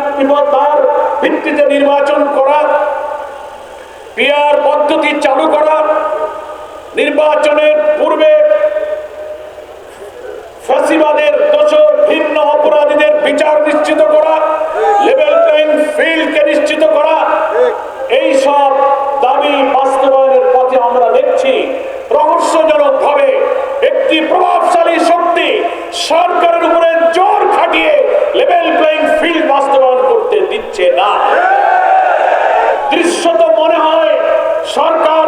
নিরাপত্তার ভিত্তিতে নির্বাচন করা পিয়ার পদ্ধতি চালু করা, নির্বাচনের পূর্বে ফ্যাসিবাদের দোষর, ভিন্ন অপরাধীদের বিচার নিশ্চিত করা, লেভেল প্লেইং ফিল্ডকে নিশ্চিত করা, এই সব দাবি বাস্তবায়নের পথে আমরা দেখছি। রহস্যজনক ভাবে একটি প্রভাবশালী শক্তি সরকারের না। দৃশ্যত মনে হয় সরকার